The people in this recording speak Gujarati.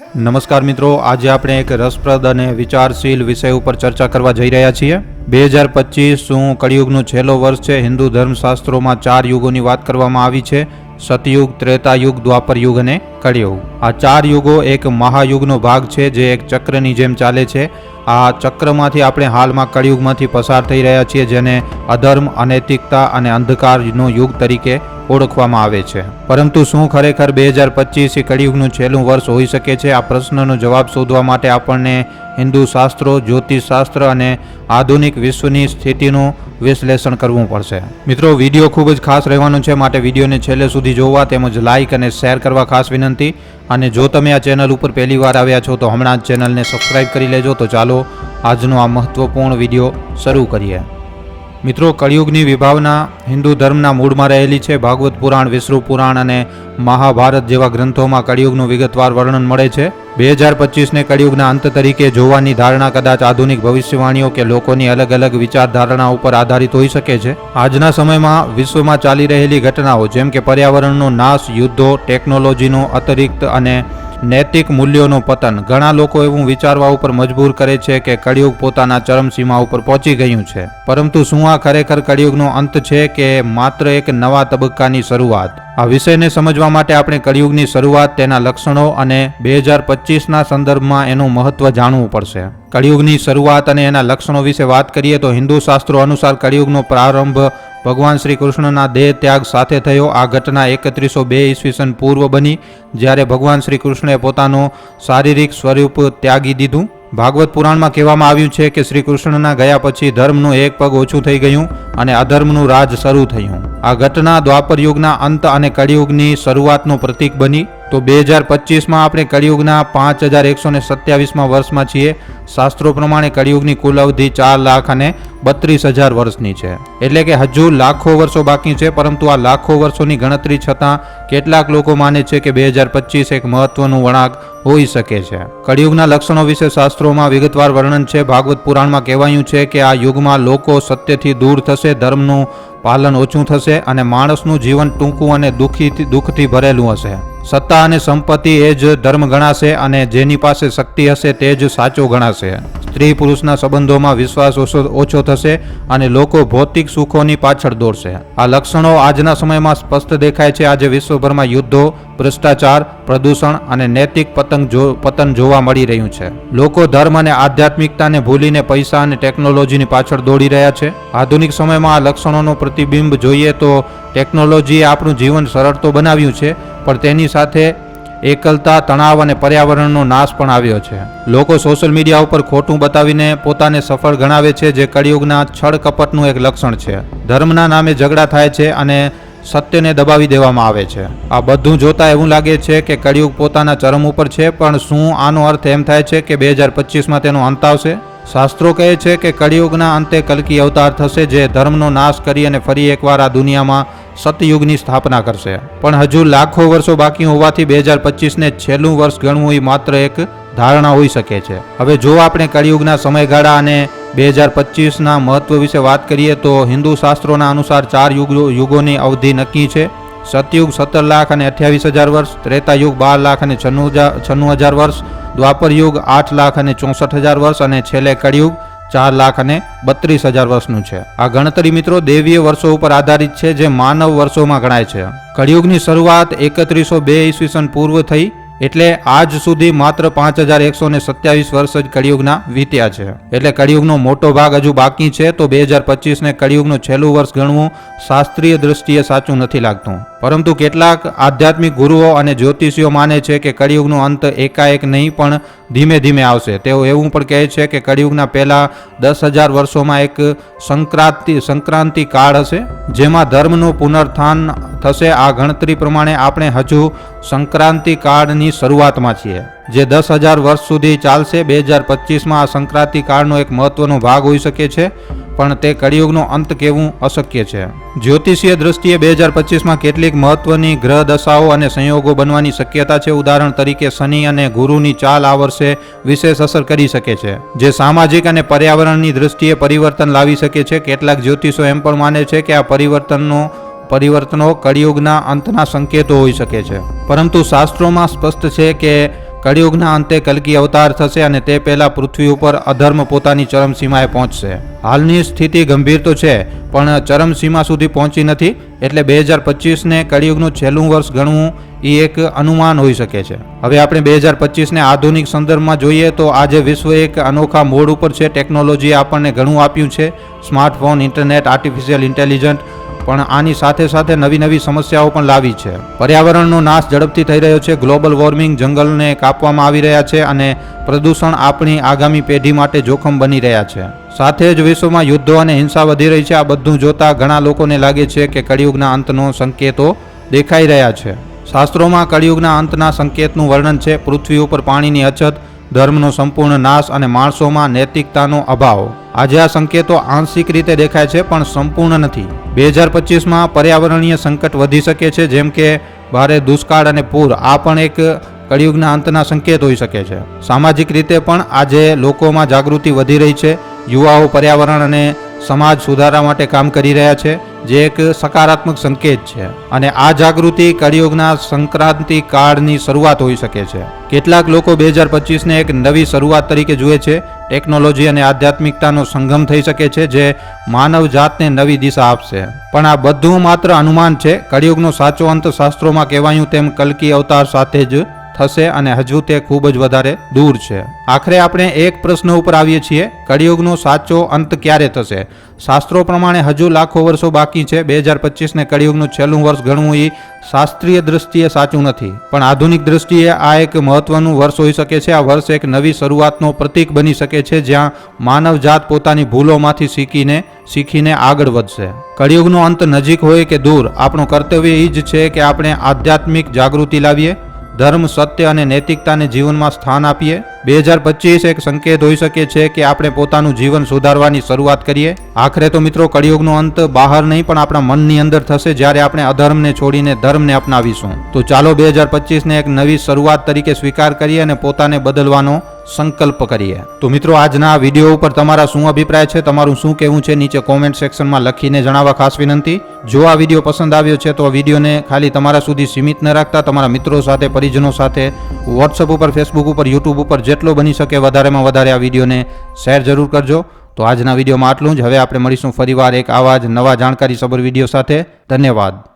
નમસ્કાર મિત્રો, આજે આપણે એક રસપ્રદ અને વિચારશીલ વિષય ઉપર ચર્ચા કરવા જઈ રહ્યા છીએ. બે હજાર પચીસ શું કળિયુગનું છેલ્લો વર્ષ છે? હિન્દુ ધર્મશાસ્ત્રોમાં ચાર યુગોની વાત કરવામાં આવી છે. સતયુગ, ત્રેતાયુગ દ્વાપર યુગ અને કળિયુગ આ ચાર યુગો એક મહાયુગનો ભાગ છે જે એક ચક્રની જેમ ચાલે છે. આ ચક્રમાંથી આપણે હાલમાં કળિયુગમાંથી પસાર થઈ રહ્યા છીએ જેને અધર્મ, અનૈતિકતા અને અંધકારનો યુગ તરીકે ઓળખવામાં આવે છે. પરંતુ શું ખરેખર બે હજાર પચીસ એ કળિયુગનું છેલ્લું વર્ષ હોઈ શકે છે? આ પ્રશ્નનો જવાબ શોધવા માટે આપણને હિન્દુ શાસ્ત્રો જ્યોતિષશાસ્ત્ર અને આધુનિક વિશ્વની સ્થિતિનું વિશ્લેષણ કરવું પડશે. મિત્રો, વીડિયો ખૂબ જ ખાસ રહેવાનો છે. માટે વિડીયોને છેલ્લે સુધી જોવા તેમજ લાઇક અને શેર કરવા ખાસ વિનંતી. અને જો તમે આ ચેનલ ઉપર પહેલી વાર આવ્યા છો, તો હમણાં જ ચેનલને સબસ્ક્રાઇબ કરી લેજો. તો ચાલો, આજનો આ મહત્વપૂર્ણ વીડિયો શરૂ કરીએ. મિત્રો, કળિયુગની વિભાવના હિન્દુ ધર્મના મૂળમાં રહેલી છે. ભાગવત પુરાણ, વિષ્ણુ પુરાણ અને મહાભારત જેવા ગ્રંથોમાં કળિયુગનું વિગતવાર વર્ણન મળે છે. બે હજાર પચીસને કળિયુગના અંત તરીકે જોવાની ધારણા કદાચ આધુનિક ભવિષ્યવાણીઓ કે લોકોની અલગ અલગ વિચારધારણા ઉપર આધારિત હોઈ શકે છે. આજના સમયમાં વિશ્વમાં ચાલી રહેલી ઘટનાઓ જેમ કે પર્યાવરણનો નાશ, યુદ્ધો, ટેકનોલોજીનો અતિરિક્ત અને નૈતિક મૂલ્યોનું પતન. ઘણા લોકો એવું વિચારવા ઉપર મજબૂર કરે છે કે કળિયુગ પોતાના ચરમસીમા ઉપર પહોંચી ગયું છે. પરંતુ શું આ ખરેખર કળિયુગનો અંત છે કે માત્ર એક નવા તબક્કાની શરૂઆત? આ વિષયને સમજવા માટે આપણે કળિયુગની શરૂઆત, તેના લક્ષણો અને બે હજાર પચીસના સંદર્ભમાં એનું મહત્વ જાણવું પડશે. કળિયુગની શરૂઆત અને એના લક્ષણો વિશે વાત કરીએ તો હિન્દુ શાસ્ત્રો અનુસાર કળિયુગનો પ્રારંભ ભગવાન શ્રી કૃષ્ણના દેહ ત્યાગ સાથે થયો. આ ઘટના એકત્રીસો બે ઈસવીસન પૂર્વ બની, જ્યારે ભગવાન શ્રી કૃષ્ણે પોતાનું શારીરિક સ્વરૂપ ત્યાગી દીધું. ભાગવત પુરાણમાં કહેવામાં આવ્યું છે કે શ્રી કૃષ્ણના ગયા પછી ધર્મનું એક પગ ઓછું થઈ ગયું અને અધર્મનું રાજ શરૂ થયું. આ ઘટના દ્વાપર યુગના અંત અને કળિયુગની શરૂઆતનું પ્રતીક બની. તો બે હજાર પચીસમાં આપણે કળિયુગના પાંચ હજાર એકસો ને સત્યાવીસમાં વર્ષમાં છીએ. શાસ્ત્રો પ્રમાણે કળિયુગની કુલ અવધિ ચાર લાખ અને બત્રીસ હજાર વર્ષની છે. એટલે કે હજુ લાખો વર્ષો બાકી છે, પરંતુ આ લાખો વર્ષોની ગણતરી છતાં કેટલાક લોકો માને છે કે બે હજાર પચીસ એક મહત્વનું વળાંક હોઈ શકે છે. કળિયુગના લક્ષણો વિશે શાસ્ત્રોમાં વિગતવાર વર્ણન છે. ભાગવત પુરાણમાં કહેવાયું છે કે આ યુગમાં લોકો સત્યથી દૂર થશે, ધર્મનું પાલન ઓછું થશે અને માણસનું જીવન ટૂંકું અને દુઃખી દુઃખથી ભરેલું હશે. સત્તા અને સંપત્તિ એ જ ધર્મ ગણાશે અને જેની પાસે શક્તિ હશે તે જ સાચો ગણાશે. સ્ત્રી પુરુષના સંબંધોમાં વિશ્વાસ ઓછો થશે અને લોકો ભૌતિક સુખોની પાછળ દોડશે. આ લક્ષણો આજના સમયમાં સ્પષ્ટ દેખાય છે. આજે વિશ્વભરમાં યુદ્ધો, ભ્રષ્ટાચાર, પ્રદૂષણ અને નૈતિક પતંગ જો, પતન જોવા મળી રહ્યું છે. લોકો ધર્મ અને આધ્યાત્મિકતાને ભૂલીને પૈસા અને ટેકનોલોજીની પાછળ દોડી રહ્યા છે. આધુનિક સમયમાં આ લક્ષણોનો પ્રતિબિંબ જોઈએ તો ટેકનોલોજીએ આપણું જીવન સરળ તો બનાવ્યું છે, પણ તેની સાથે એકલતા, તણાવ અને પર્યાવરણનો નાશ પણ આવ્યો છે. લોકો સોશિયલ મીડિયા ઉપર ખોટું બતાવીને પોતાને સફળ ગણાવે છે, જે કળિયુગના છળ કપટનું એક લક્ષણ છે. ધર્મના નામે ઝઘડા થાય છે અને સત્યને દબાવી દેવામાં આવે છે. આ બધું જોતા એવું લાગે છે કે કળિયુગ પોતાના ચરમ ઉપર છે, પણ શું આનો અર્થ એમ થાય છે કે બે હજાર પચીસમાં તેનો અંત આવશે? શાસ્ત્રો કહે છે કે કળિયુગના અંતે કલકી અવતાર થશે, જે ધર્મનો નાશ કરી અને ફરી એકવાર આ દુનિયામાં સતયુગની સ્થાપના કરશે. પણ હજુ લાખો વર્ષો બાકી હોવાથી બે હજાર પચીસને છેલ્લું વર્ષ ગણવું એ માત્ર એક ધારણા હોઈ શકે છે. હવે જો આપણે કળિયુગના સમયગાળા અને બે હજાર પચીસના મહત્વ વિશે વાત કરીએ તો હિન્દુ શાસ્ત્રોના અનુસાર ચાર યુગો યુગોની અવધિ નક્કી છે. સતયુગ સત્તર લાખ અને અઠ્યાવીસ હજાર વર્ષ ત્રેતાયુગ બાર લાખ અને છન્નું હજાર છન્નું હજાર વર્ષ, દ્વાપર યુગ આઠ લાખ અને ચોસઠ હજાર વર્ષ અને છેલ્લે કળિયુગ ચાર લાખ અને બત્રીસ હજાર વર્ષનું છે. આ ગણતરી મિત્રો દેવીય વર્ષો ઉપર આધારિત છે, જે માનવ વર્ષોમાં ગણાય છે. કળિયુગની શરૂઆત એકત્રીસો બે ઈસવીસન પૂર્વ થઈ, એટલે આજ સુધી માત્ર પાંચ હજાર એકસો ને સત્યાવીસ વર્ષ જ કળિયુગના વીત્યા છે. એટલે કળિયુગનો મોટો ભાગ હજુ બાકી છે, તો બે હજાર પચીસને કળિયુગનું છેલ્લું વર્ષ ગણવું શાસ્ત્રીય દ્રષ્ટિએ સાચું નથી લાગતું. પરંતુ કેટલાક આધ્યાત્મિક ગુરુઓ અને જ્યોતિષીઓ માને છે કે કળિયુગનો અંત એકાએક નહીં, પણ ધીમે ધીમે આવશે. તેઓ એવું પણ કહે છે કે કળિયુગના પહેલાં દસ હજાર વર્ષોમાં એક સંક્રાંતિ સંક્રાંતિ કાળ હશે, જેમાં ધર્મનું પુનર્થાન થશે. આ ગણતરી પ્રમાણે આપણે હજુ સંક્રાંતિ કાળની શરૂઆતમાં છીએ, જે દસ હજાર વર્ષ સુધી ચાલશે. બે હજાર પચીસમાં આ સંક્રાંતિ કાળનો એક મહત્વનો ભાગ હોઈ શકે છે. પણ તે કળિયુગનો અંત કહેવું અશક્ય છે? જ્યોતિષીય દ્રષ્ટિએ બે હજાર પચીસમાં કેટલીક મહત્વની ગ્રહ દશાઓ અને સંયોગો બનવાની શક્યતા છે. ઉદાહરણ તરીકે શનિ અને ગુરુની ચાલ આ વર્ષે વિશેષ અસર કરી શકે છે, જે સામાજિક અને પર્યાવરણની દ્રષ્ટિએ પરિવર્તન લાવી શકે છે. કેટલાક જ્યોતિષો એમ પણ માને છે કે આ પરિવર્તનનો, પરિવર્તનો કળિયુગના અંતના સંકેતો હોઈ શકે છે. પરંતુ શાસ્ત્રોમાં સ્પષ્ટ છે કે કળિયુગના અંતે કલ્કી અવતાર થશે અને તે પહેલા પૃથ્વી ઉપર અધર્મ પોતાની ચરમસીમાએ પહોંચશે. હાલની સ્થિતિ ગંભીર તો છે, પણ ચરમસીમા સુધી પહોંચી નથી એટલે બે હજાર પચીસને કળિયુગનું છેલ્લું વર્ષ ગણવું એ એક અનુમાન હોઈ શકે છે. હવે આપણે બે હજાર પચીસને આધુનિક સંદર્ભમાં જોઈએ તો આજે વિશ્વ એક અનોખા મોડ ઉપર છે. ટેકનોલોજીએ આપણને ઘણું આપ્યું છે. સ્માર્ટફોન, ઇન્ટરનેટ, આર્ટિફિશિયલ ઇન્ટેલિજન્ટ પણ આની સાથે સાથે નવી નવી સમસ્યાઓ પણ લાવી છે. પર્યાવરણનો નાશ ઝડપથી થઈ રહ્યો છે. ગ્લોબલ વોર્મિંગ જંગલને કાપવામાં આવી રહ્યા છે અને પ્રદૂષણ આપણી આગામી પેઢી માટે જોખમ બની રહ્યા છે. સાથે જ વિશ્વમાં યુદ્ધો અને હિંસા વધી રહી છે. આ બધું જોતા ઘણા લોકોને લાગે છે કે કળિયુગના અંતનો સંકેતો દેખાઈ રહ્યા છે. શાસ્ત્રોમાં કળિયુગના અંતના સંકેતનું વર્ણન છે. પૃથ્વી ઉપર પાણીની અછત ધર્મનો સંપૂર્ણ નાશ અને માણસોમાં નૈતિકતાનો અભાવ. આજે આ સંકેતો આંશિક રીતે દેખાય છે, પણ સંપૂર્ણ નથી. બે હજાર પચીસમાં પર્યાવરણીય સંકટ વધી શકે છે, જેમ કે ભારે દુષ્કાળ અને પૂર. આ પણ એક કળિયુગના અંતના સંકેત હોઈ શકે છે. સામાજિક રીતે પણ આજે લોકોમાં જાગૃતિ વધી રહી છે. યુવાઓ પર્યાવરણ અને સમાજ સુધારા માટે કામ કરી રહ્યા છે, જે એક સકારાત્મક સંકેત છે. અને આ જાગૃતિ કળિયુગના સંક્રાંતિ કાળની શરૂઆત હોઈ શકે છે. કેટલાક લોકો બે હજાર પચીસને એક નવી શરૂઆત તરીકે જુએ છે. ટેકનોલોજી અને આધ્યાત્મિકતાનો સંગમ થઈ શકે છે, જે માનવ જાતને નવી દિશા આપશે. પણ આ બધું માત્ર અનુમાન છે. કળિયુગનો સાચો અંત શાસ્ત્રોમાં કહેવાયું તેમ કલ્કી અવતાર સાથે જ થશે અને હજુ તે ખૂબ જ વધારે દૂર છે. આખરે આપણે એક પ્રશ્ન ઉપર આવીએ છીએ, કળિયુગનો સાચો અંત ક્યારે થશે? શાસ્ત્રો પ્રમાણે હજુ લાખો વર્ષો બાકી છે. બે હજાર પચીસને કળિયુગનું છેલ્લું વર્ષ ગણવું એ શાસ્ત્રીય દૃષ્ટિએ સાચું નથી. પણ આધુનિક દૃષ્ટિએ આ એક મહત્વનું વર્ષ હોઈ શકે છે. આ વર્ષ એક નવી શરૂઆતનો પ્રતીક બની શકે છે, જ્યાં માનવ જાત પોતાની ભૂલોમાંથી શીખીને શીખીને આગળ વધશે. કળિયુગનો અંત નજીક હોય કે દૂર, આપણું કર્તવ્ય એ જ છે કે આપણે આધ્યાત્મિક જાગૃતિ લાવીએ ધર્મ, સત્ય અને નૈતિકતાને જીવનમાં સ્થાન આપીએ. બે હજાર પચીસ એક સંકેત હોઈ શકે છે કે આપણે પોતાનું જીવન સુધારવાની શરૂઆત કરીએ. આખરે તો મિત્રો કળિયુગનો અંત બહાર નહીં, પણ આપણા મનની અંદર થશે જ્યારે આપણે અધર્મને છોડીને ધર્મને અપનાવીશું. તો ચાલો બે હજાર પચીસને એક નવી શરૂઆત તરીકે સ્વીકાર કરીએ અને પોતાને બદલવાનો સંકલ્પ કરીએ. તો મિત્રો, આજના વીડિયો ઉપર તમારા શું અભિપ્રાય છે? તમારું શું કહેવું છે? નીચે કોમેન્ટ સેક્શનમાં લખીને જણાવવા ખાસ વિનંતી. જો આ વીડિયો પસંદ આવ્યો છે, તો આ વિડીયોને ખાલી તમારા સુધી સીમિત ન રાખતા, તમારા મિત્રો સાથે, પરિજનો સાથે વોટ્સઅપ ઉપર ફેસબુક ઉપર યુટ્યુબ ઉપર જેટલો બની શકે વધારેમાં વધારે આ વિડીયોને શેર જરૂર કરજો. તો આજના વિડીયોમાં આટલું જ. હવે આપણે મળીશું ફરીવાર એક આવા જ નવા જાણકારી સબર વીડિયો સાથે. ધન્યવાદ.